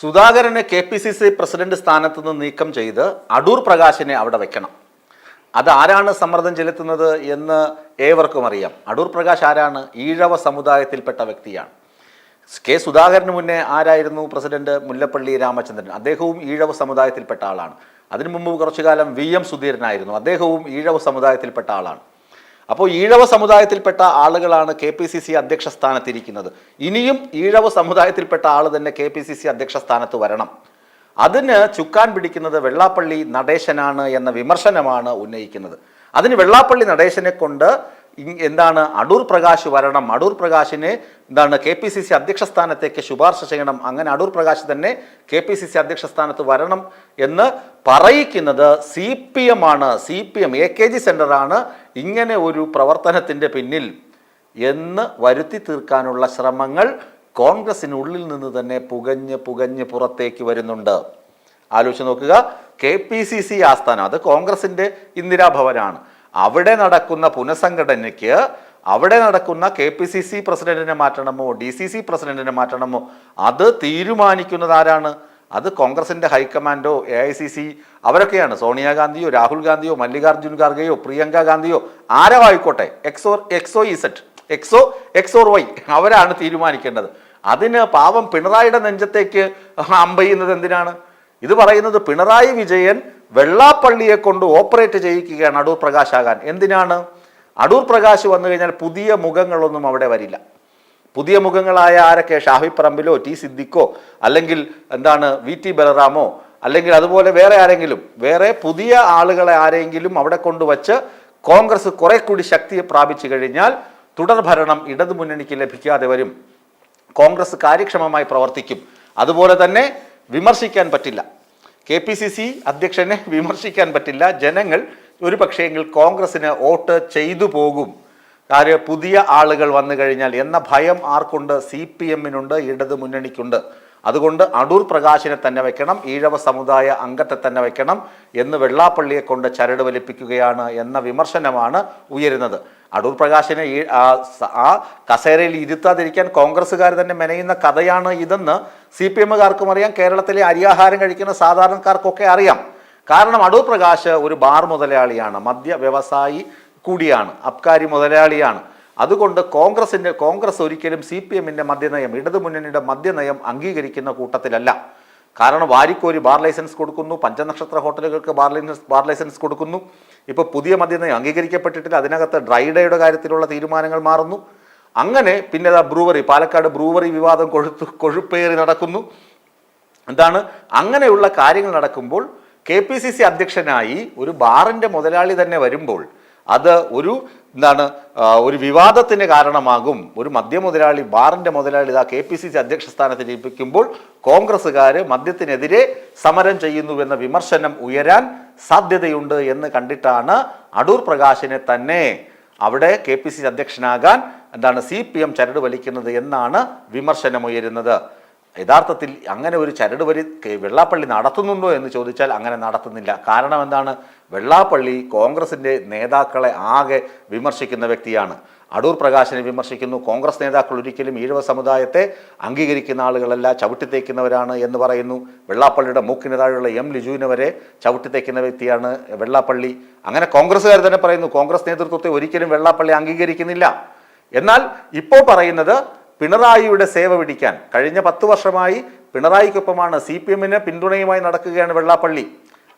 സുധാകരനെ K P C C president സ്ഥാനത്ത് നിന്ന് നീക്കം ചെയ്ത് അടൂർ പ്രകാശിനെ അവിടെ വെക്കണം. അത് ആരാണ് സമ്മർദ്ദം ചെലുത്തുന്നത് എന്ന് ഏവർക്കും അറിയാം. അടൂർ പ്രകാശ് ആരാണ്? ഈഴവ സമുദായത്തിൽപ്പെട്ട വ്യക്തിയാണ്. കെ സുധാകരന് മുന്നേ ആരായിരുന്നു പ്രസിഡന്റ്? മുല്ലപ്പള്ളി രാമചന്ദ്രൻ. അദ്ദേഹവും ഈഴവ സമുദായത്തിൽപ്പെട്ട ആളാണ്. അതിനു മുമ്പ് കുറച്ചു കാലം വി എം സുധീരനായിരുന്നു. അദ്ദേഹവും ഈഴവ സമുദായത്തിൽപ്പെട്ട ആളാണ്. അപ്പോൾ ഈഴവ സമുദായത്തിൽപ്പെട്ട ആളുകളാണ് കെ പി സി സി അധ്യക്ഷ സ്ഥാനത്തിരിക്കുന്നത് ഇനിയും ഈഴവ സമുദായത്തിൽപ്പെട്ട ആൾ തന്നെ കെ പി സി സി അധ്യക്ഷ സ്ഥാനത്ത് വരണം. അതിന് ചുക്കാൻ പിടിക്കുന്നത് വെള്ളാപ്പള്ളി നടേശനാണ് എന്ന വിമർശനമാണ് ഉന്നയിക്കുന്നത്. അതിന് വെള്ളാപ്പള്ളി നടേശനെ കൊണ്ട് എന്താണ് അടൂർ പ്രകാശ് വരണം? അടൂർ പ്രകാശിനെ എന്താണ് കെ പി സി സി അധ്യക്ഷ സ്ഥാനത്തേക്ക് ശുപാർശ ചെയ്യണം. അങ്ങനെ അടൂർ പ്രകാശ് തന്നെ കെ പി സി സി അധ്യക്ഷ സ്ഥാനത്ത് വരണം എന്ന് പറയിക്കുന്നത് സി പി എം ആണ്. C P M A K G സെന്ററാണ് ഇങ്ങനെ ഒരു പ്രവർത്തനത്തിന്റെ പിന്നിൽ എന്ന് വരുത്തി തീർക്കാനുള്ള ശ്രമങ്ങൾ കോൺഗ്രസിനുള്ളിൽ നിന്ന് തന്നെ പുകഞ്ഞ് പുകഞ്ഞ് പുറത്തേക്ക് വരുന്നുണ്ട്. ആലോചിച്ച് നോക്കുക. കെ പി സി സി ആസ്ഥാനം അത് കോൺഗ്രസിന്റെ ഇന്ദിരാഭവനാണ്. അവിടെ നടക്കുന്ന പുനഃസംഘടനയ്ക്ക് അവിടെ നടക്കുന്ന കെ പി സി സി പ്രസിഡന്റിനെ മാറ്റണമോ ഡി സി സി പ്രസിഡന്റിനെ മാറ്റണമോ അത് തീരുമാനിക്കുന്നത് ആരാണ്? അത് കോൺഗ്രസിന്റെ ഹൈക്കമാൻഡോ എ ഐ സി സി അവരൊക്കെയാണ്. സോണിയാഗാന്ധിയോ രാഹുൽ ഗാന്ധിയോ മല്ലികാർജുൻ ഖാർഗെയോ പ്രിയങ്ക ഗാന്ധിയോ ആരോ ആയിക്കോട്ടെ? എക്സോ എക്സോ ഇസെറ്റ് എക്സോ എക്സോർ വൈ അവരാണ് തീരുമാനിക്കേണ്ടത്. അതിന് പാവം പിണറായിയുടെ നെഞ്ചത്തേക്ക് അമ്പയുന്നത് എന്തിനാണ്? ഇത് പറയുന്നത് പിണറായി വിജയൻ വെള്ളാപ്പള്ളിയെ കൊണ്ട് ഓപ്പറേറ്റ് ചെയ്യിക്കുകയാണ് അടൂർ പ്രകാശ് ആകാൻ. എന്തിനാണ്? അടൂർ പ്രകാശ് വന്നു കഴിഞ്ഞാൽ പുതിയ മുഖങ്ങളൊന്നും അവിടെ വരില്ല. പുതിയ മുഖങ്ങളായ ആരൊക്കെ? ഷാഫി പറമ്പിലോ ടി സിദ്ദിഖോ അല്ലെങ്കിൽ എന്താണ് വി ടി ബലറാമോ അല്ലെങ്കിൽ അതുപോലെ വേറെ ആരെങ്കിലും വേറെ പുതിയ ആളുകളെ ആരെങ്കിലും അവിടെ കൊണ്ടുവച്ച് കോൺഗ്രസ് കുറെ കൂടി ശക്തി പ്രാപിച്ചു കഴിഞ്ഞാൽ തുടർഭരണം ഇടതുമുന്നണിക്ക് ലഭിക്കാതെ വരും. കോൺഗ്രസ് കാര്യക്ഷമമായി പ്രവർത്തിക്കും. അതുപോലെ തന്നെ വിമർശിക്കാൻ പറ്റില്ല. കെ പി സി സി അധ്യക്ഷനെ വിമർശിക്കാൻ പറ്റില്ല. ജനങ്ങൾ ഒരു പക്ഷേങ്കിൽ കോൺഗ്രസിന് വോട്ട് ചെയ്തു പോകും. കാര്യം പുതിയ ആളുകൾ വന്നു കഴിഞ്ഞാൽ എന്ന ഭയം ആർക്കുണ്ട്? സി പി എമ്മിനുണ്ട് ഇടതു മുന്നണിക്കുണ്ട്. അതുകൊണ്ട് അടൂർ പ്രകാശിനെ തന്നെ വെക്കണം ഈഴവ സമുദായ അംഗത്തെ തന്നെ വെക്കണം എന്ന് വെള്ളാപ്പള്ളിയെ കൊണ്ട് ചരട് വലിപ്പിക്കുകയാണ് എന്ന വിമർശനമാണ് ഉയരുന്നത്. അടൂർ പ്രകാശിനെ ഈ ആ കസേരയിൽ ഇരുത്താതിരിക്കാൻ കോൺഗ്രസ്സുകാർ തന്നെ മെനയുന്ന കഥയാണ് ഇതെന്ന് സി പി എമ്മുകാർക്കും അറിയാം. കേരളത്തിലെ അരിയാഹാരം കഴിക്കുന്ന സാധാരണക്കാർക്കൊക്കെ അറിയാം. കാരണം അടൂർ പ്രകാശ് ഒരു ബാർ മുതലാളിയാണ് മദ്യ വ്യവസായി കൂടിയാണ് അബ്കാരി മുതലാളിയാണ്. അതുകൊണ്ട് കോൺഗ്രസിന്റെ കോൺഗ്രസ് ഒരിക്കലും സി പി എമ്മിന്റെ മദ്യനയം ഇടതുമുന്നണിയുടെ മദ്യനയം അംഗീകരിക്കുന്ന കൂട്ടത്തിലല്ല. കാരണം വാരിക്കോരി ബാർ ലൈസൻസ് കൊടുക്കുന്നു പഞ്ചനക്ഷത്ര ഹോട്ടലുകൾക്ക് ബാർ ലൈസൻസ് ബാർ ലൈസൻസ് കൊടുക്കുന്നു. ഇപ്പോൾ പുതിയ മദ്യനയം അംഗീകരിക്കപ്പെട്ടിട്ടില്ല. അതിനകത്ത് ഡ്രൈ ഡേയുടെ കാര്യത്തിലുള്ള തീരുമാനങ്ങൾ മാറുന്നു. അങ്ങനെ പിന്നെ ആ ബ്രൂവറി പാലക്കാട് ബ്രൂവറി വിവാദം കൊഴുത്തു കൊഴുപ്പേറി നടക്കുന്നു. എന്താണ്? അങ്ങനെയുള്ള കാര്യങ്ങൾ നടക്കുമ്പോൾ കെ പി സി സി അധ്യക്ഷനായി ഒരു ബാറിന്റെ മുതലാളി തന്നെ വരുമ്പോൾ അത് ഒരു എന്താണ് ഒരു വിവാദത്തിന് കാരണമാകും. ഒരു മദ്യ മുതലാളി ബാറിന്റെ മുതലാളി ഇതാ കെ പി സി സി അധ്യക്ഷ സ്ഥാനത്ത് ജയിപ്പിക്കുമ്പോൾ കോൺഗ്രസ്സുകാർ മദ്യത്തിനെതിരെ സമരം ചെയ്യുന്നുവെന്ന വിമർശനം ഉയരാൻ സാധ്യതയുണ്ട് എന്ന് കണ്ടിട്ടാണ് അടൂർ പ്രകാശിനെ തന്നെ അവിടെ കെ പി സി സി അധ്യക്ഷനാകാൻ എന്താണ് സി പി എം ചരട് വലിക്കുന്നത് എന്നാണ് വിമർശനമുയരുന്നത്. യഥാർത്ഥത്തിൽ അങ്ങനെ ഒരു ചരട് വരി വെള്ളാപ്പള്ളി നടത്തുന്നുണ്ടോ എന്ന് ചോദിച്ചാൽ അങ്ങനെ നടത്തുന്നില്ല. കാരണം എന്താണ്? വെള്ളാപ്പള്ളി കോൺഗ്രസിന്റെ നേതാക്കളെ ആകെ വിമർശിക്കുന്ന വ്യക്തിയാണ്. അടൂർ പ്രകാശിനെ വിമർശിക്കുന്നു. കോൺഗ്രസ് നേതാക്കൾ ഒരിക്കലും ഈഴവ സമുദായത്തെ അംഗീകരിക്കുന്ന ആളുകളല്ല ചവിട്ടിത്തേക്കുന്നവരാണ് എന്ന് പറയുന്നു. വെള്ളാപ്പള്ളിയുടെ മൂക്കിന് താഴെയുള്ള എം ലിജുവിനെ വരെ ചവിട്ടിത്തേക്കുന്ന വ്യക്തിയാണ് വെള്ളാപ്പള്ളി. അങ്ങനെ കോൺഗ്രസ്സുകാർ തന്നെ പറയുന്നു കോൺഗ്രസ് നേതൃത്വത്തെ ഒരിക്കലും വെള്ളാപ്പള്ളി അംഗീകരിക്കുന്നില്ല. എന്നാൽ ഇപ്പോൾ പറയുന്നത് പിണറായിയുടെ സേവ പിടിക്കാൻ. കഴിഞ്ഞ പത്ത് വർഷമായി പിണറായിക്കൊപ്പമാണ് സി പി എമ്മിന് പിന്തുണയുമായി നടക്കുകയാണ് വെള്ളാപ്പള്ളി.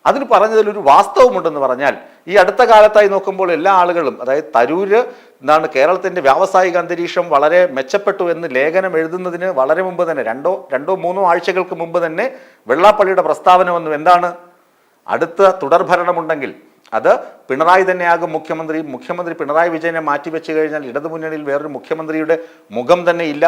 അതിന് പറഞ്ഞതിൽ ഒരു വാസ്തവമുണ്ടെന്ന് പറഞ്ഞാൽ ഈ അടുത്ത കാലത്തായി നോക്കുമ്പോൾ എല്ലാ ആളുകളും അതായത് തരൂര് എന്താണ് കേരളത്തിന്റെ വ്യാവസായിക അന്തരീക്ഷം വളരെ മെച്ചപ്പെട്ടു എന്ന് ലേഖനം എഴുതുന്നതിന് വളരെ മുമ്പ് തന്നെ രണ്ടോ രണ്ടോ മൂന്നോ ആഴ്ചകൾക്ക് മുമ്പ് തന്നെ വെള്ളാപ്പള്ളിയുടെ പ്രസ്താവന വന്നു. എന്താണ്? അടുത്ത തുടർഭരണമുണ്ടെങ്കിൽ അത് പിണറായി തന്നെയാകും മുഖ്യമന്ത്രി. മുഖ്യമന്ത്രി പിണറായി വിജയനെ മാറ്റിവെച്ച് കഴിഞ്ഞാൽ ഇടതുമുന്നണിയിൽ വേറൊരു മുഖ്യമന്ത്രിയുടെ മുഖം തന്നെ ഇല്ല.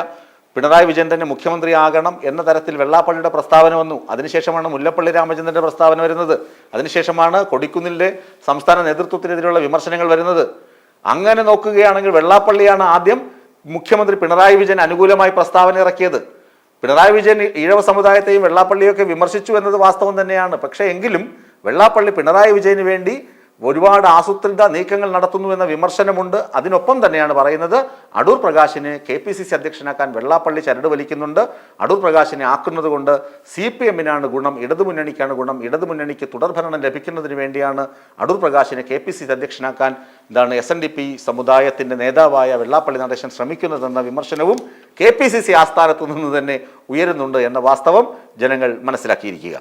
പിണറായി വിജയൻ തന്നെ മുഖ്യമന്ത്രി ആകണം എന്ന തരത്തിൽ വെള്ളാപ്പള്ളിയുടെ പ്രസ്താവന വന്നു. അതിനുശേഷമാണ് മുല്ലപ്പള്ളി രാമചന്ദ്രന്റെ പ്രസ്താവന വരുന്നത്. അതിനുശേഷമാണ് കൊടിക്കുന്നിലെ സംസ്ഥാന നേതൃത്വത്തിനെതിരെയുള്ള വിമർശനങ്ങൾ വരുന്നത്. അങ്ങനെ നോക്കുകയാണെങ്കിൽ വെള്ളാപ്പള്ളിയാണ് ആദ്യം മുഖ്യമന്ത്രി പിണറായി വിജയൻ അനുകൂലമായി പ്രസ്താവന ഇറക്കിയത്. പിണറായി വിജയൻ ഈഴവ സമുദായത്തെയും വെള്ളാപ്പള്ളിയൊക്കെ വിമർശിച്ചു എന്നത് വാസ്തവം തന്നെയാണ്. പക്ഷേ എങ്കിലും വെള്ളാപ്പള്ളി പിണറായി വിജയന് വേണ്ടി ഒരുപാട് ആസൂത്രിത നീക്കങ്ങൾ നടത്തുന്നു എന്ന വിമർശനമുണ്ട്. അതിനൊപ്പം തന്നെയാണ് പറയുന്നത് അടൂർ പ്രകാശിനെ കെ പി സി സി അധ്യക്ഷനാക്കാൻ വെള്ളാപ്പള്ളി ചരട് വലിക്കുന്നുണ്ട്. അടൂർ പ്രകാശിനെ ആക്കുന്നത് കൊണ്ട് സി പി എമ്മിനാണ് ഗുണം ഇടതുമുന്നണിക്കാണ് ഗുണം ഇടതുമുന്നണിക്ക് തുടർഭരണം ലഭിക്കുന്നതിന് വേണ്ടിയാണ് അടൂർ പ്രകാശിനെ കെ പി സി സി അധ്യക്ഷനാക്കാൻ എന്താണ് എസ് എൻ ഡി പി സമുദായത്തിന്റെ നേതാവായ വെള്ളാപ്പള്ളി നടേശൻ ശ്രമിക്കുന്നതെന്ന വിമർശനവും കെ പി സി സി ആസ്ഥാനത്തു നിന്ന് തന്നെ ഉയരുന്നുണ്ട് എന്ന വാസ്തവം ജനങ്ങൾ മനസ്സിലാക്കിയിരിക്കുക.